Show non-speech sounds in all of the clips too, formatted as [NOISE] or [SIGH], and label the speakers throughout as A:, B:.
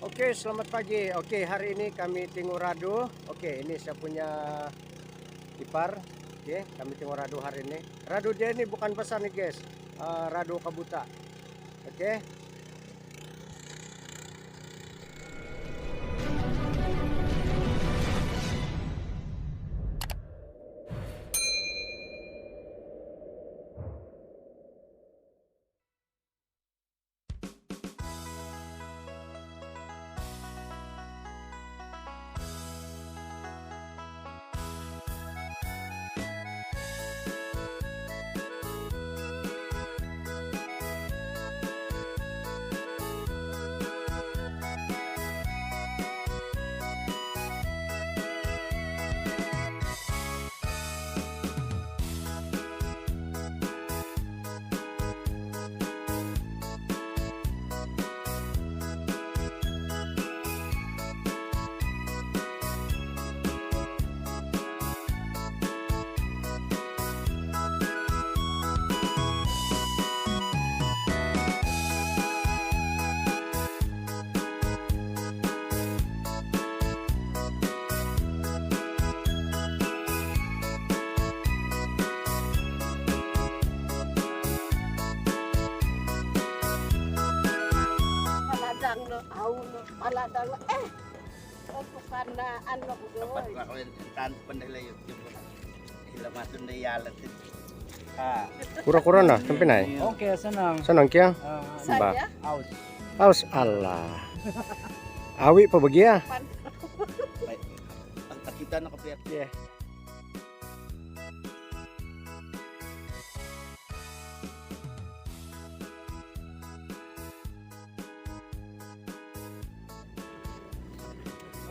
A: Oke, selamat pagi. Oke, hari ini kami Tingurado. Oke, ini saya punya ipar. Oke, kami Tingurado hari ini. Rado dia ini bukan besar nih, guys. Eh, rado kabuta. Oke.
B: No eh na
C: Dapat na ko kan yun na yalat. Ah,
A: Kura-kura na, sampai naik.
D: Oke, senang.
A: Senang kia?
D: Uh,
A: Ba.
B: Saya
D: aus.
A: Aus Allah. Awi pa bagia?
B: pan
C: ang kita na kapiyat.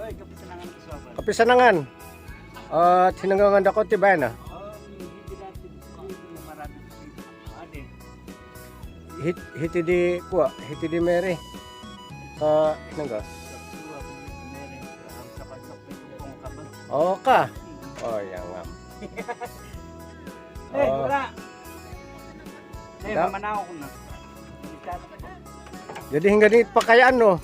A: Oy,
D: kapisanangan ko sa aban.
A: Kapisanangan. At uh, hinanggangan ako
D: ti bayan ah.
A: Hit, hiti di kuwa, hiti di Mary. Sa
D: uh,
A: hinangga. Ka. Oh, yan nga. [LAUGHS]
D: Eh,
A: oh.
D: Eh, mamanaw ko na.
A: Jadi hingga di pakaian no.